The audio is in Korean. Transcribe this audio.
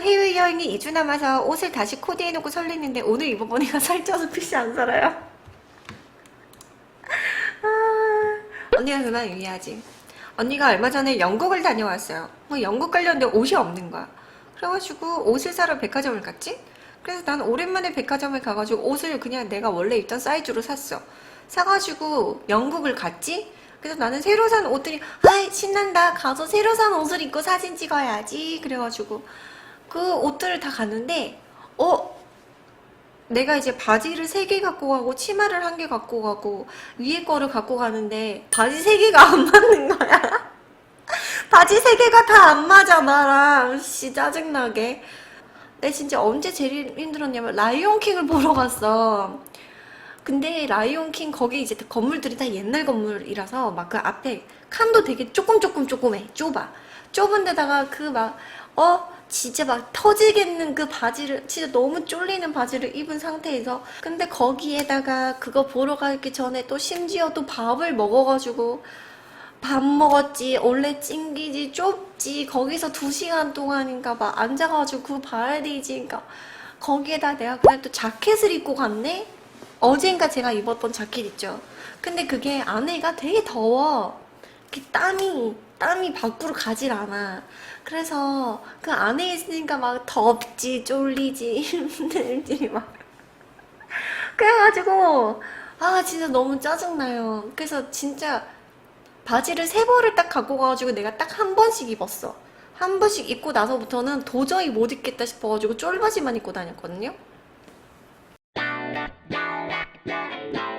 해외여행이 2주 남아서 옷을 다시 코디해놓고 설레는데 오늘 입어보니까 살쪄서 핏이 안 살아요. 아, 언니가 그만 유의하지. 언니가 얼마 전에 영국을 다녀왔어요. 뭐 영국 가려는데 옷이 없는 거야. 그래가지고 옷을 사러 백화점을 갔지? 그래서 난 오랜만에 백화점을 가가지고 옷을 그냥 내가 원래 입던 사이즈로 샀어. 사가지고 영국을 갔지? 그래서 나는 새로 산 옷들이 아이 신난다. 가서 새로 산 옷을 입고 사진 찍어야지. 그래가지고 그 옷들을 다 갔는데 어? 내가 이제 바지를 세 개 갖고 가고 치마를 한 개 갖고 가고 위에 거를 갖고 가는데 바지 세 개가 안 맞는 거야. 바지 세 개가 다 안 맞아 나랑. 씨 짜증나게. 내가 진짜 언제 제일 힘들었냐면 라이온킹을 보러 갔어 근데 라이온킹 거기 이제 건물들이 다 옛날 건물이라서 막 그 앞에 칸도 되게 조금 조금 조금해. 좁아. 좁은 데다가 그 막 어? 진짜 막 터지겠는 그 바지를 진짜 너무 쫄리는 바지를 입은 상태에서 근데 거기에다가 그거 보러 가기 전에 또 심지어 또 밥을 먹어가지고 밥 먹었지 원래 찡기지 좁지 거기서 두 시간 동안인가 막 앉아가지고 되지 그러니까 거기에다 내가 그날 또 자켓을 입고 갔네 어젠가 제가 입었던 자켓 있죠? 근데 그게 안에가 되게 더워. 이렇게 땀이 땀이 밖으로 가질 않아. 그래서 그 안에 있으니까 막 덥지 쫄리지 힘들지 막. 그래가지고 아 진짜 너무 짜증나요. 그래서 진짜 바지를 세 벌을 딱 갖고 가가지고 내가 딱 한 번씩 입었어. 한 번씩 입고 나서부터는 도저히 못 입겠다 싶어가지고 쫄바지만 입고 다녔거든요. Bye.